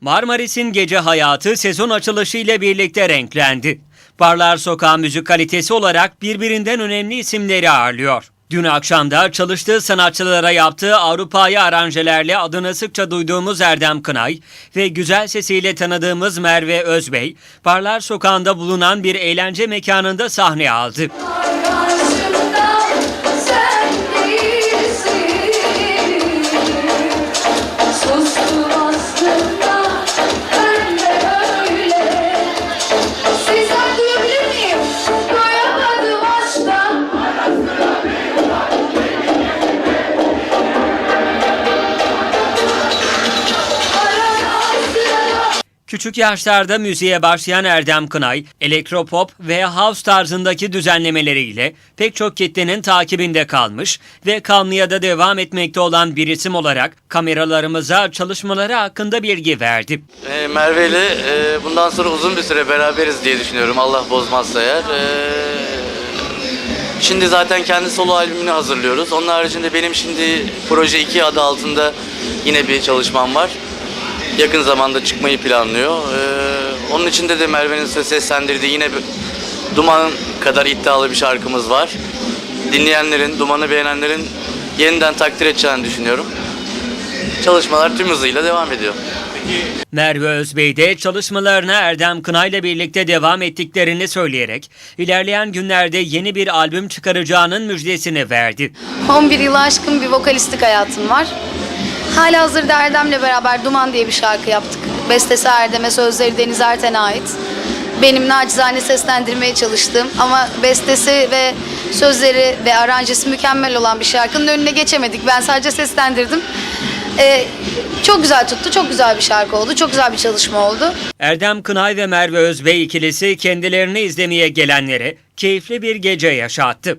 Marmaris'in gece hayatı sezon açılışı ile birlikte renklendi. Barlar Sokağı müzik kalitesi olarak birbirinden önemli isimleri ağırlıyor. Dün akşamda çalıştığı sanatçılara yaptığı Avrupa'yı aranjelerle adını sıkça duyduğumuz Erdem Kınay ve güzel sesiyle tanıdığımız Merve Özbey, Barlar Sokağı'nda bulunan bir eğlence mekanında sahne aldı. Küçük yaşlarda müziğe başlayan Erdem Kınay, elektropop ve house tarzındaki düzenlemeleriyle pek çok kitlenin takibinde kalmış ve kalmaya da devam etmekte olan bir isim olarak kameralarımıza çalışmaları hakkında bilgi verdi. E, Merve ile e, bundan sonra uzun bir süre beraberiz diye düşünüyorum Allah bozmazsa eğer. E, şimdi zaten kendi solo albümünü hazırlıyoruz. Onun haricinde benim şimdi Proje 2 adı altında yine bir çalışmam var. Yakın zamanda çıkmayı planlıyor. E, onun içinde de Merve'nin seslendirdiği yine bir Duman kadar iddialı bir şarkımız var. Dinleyenlerin, Duman'ı beğenenlerin yeniden takdir edeceğini düşünüyorum. Çalışmalar tüm hızıyla devam ediyor. Merve Özbey de çalışmalarına Erdem Kınay'la birlikte devam ettiklerini söyleyerek ilerleyen günlerde yeni bir albüm çıkaracağının müjdesini verdi. 11 yılı aşkın bir vokalistlik hayatım var. Hala hazırda Erdem'le beraber Duman diye bir şarkı yaptık. Bestesi Erdem'e, sözleri Deniz Erten'e ait. Benim nacizane seslendirmeye çalıştığım ama bestesi ve sözleri ve aranjesi mükemmel olan bir şarkının önüne geçemedik. Ben sadece seslendirdim. Ee, çok güzel tuttu, çok güzel bir şarkı oldu, çok güzel bir çalışma oldu. Erdem Kınay ve Merve Özbey ikilisi kendilerini izlemeye gelenlere keyifli bir gece yaşattı.